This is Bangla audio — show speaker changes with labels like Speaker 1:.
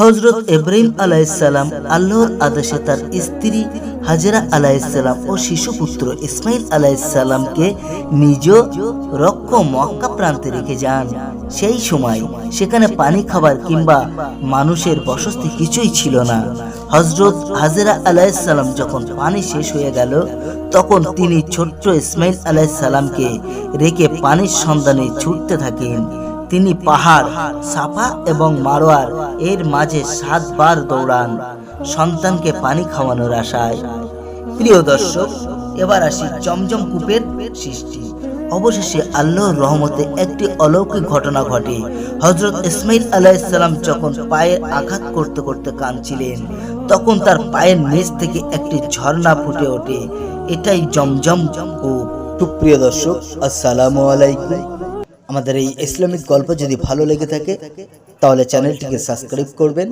Speaker 1: হজরত ইব্রাহিম আলাইসাল্লাম আল্লাহর আদেশে তার স্ত্রী হাজেরা আলাইসাল্লাম ও শিশুপুত্র ইসমাইল আলাইসাল্লামকে নিজ রক্ষ মক্কা প্রান্তে রেখে যান। সেই সময় সেখানে পানি খাবার কিংবা মানুষের বসতি কিছুই ছিল না। হজরত হাজেরা আলাইসাল্লাম যখন পানি শেষ হয়ে গেল, তখন তিনি ছোট্ট ইসমাইল আলাইসাল্লামকে রেখে পানির সন্ধানে ছুটতে থাকেন। তিনি পাহাড় সাফা এবং মারোয়ার। এর মাঝে সাতবার দৌড়ান, সন্তানকে পানি খাওয়ানোর আশায়। প্রিয় দর্শক, এবার আসি জমজম কূপের সৃষ্টি। অবশেষে আল্লাহর রহমতে একটি অলৌকিক ঘটনা ঘটে। হজরত ইসমাইল আলাইসাল্লাম যখন পায়ে আঘাত করতে করতে কাঁদছিলেন, তখন তার পায়ের নিচ থেকে একটি ঝর্ণা ফুটে ওঠে। এটাই জমজম কূপ। সুপ্রিয় দর্শক, আসসালামু আলাইকুম। আমাদের এই ইসলামিক গল্প যদি ভালো লেগে থাকে তাহলে চ্যানেলটিকে সাবস্ক্রাইব করবেন।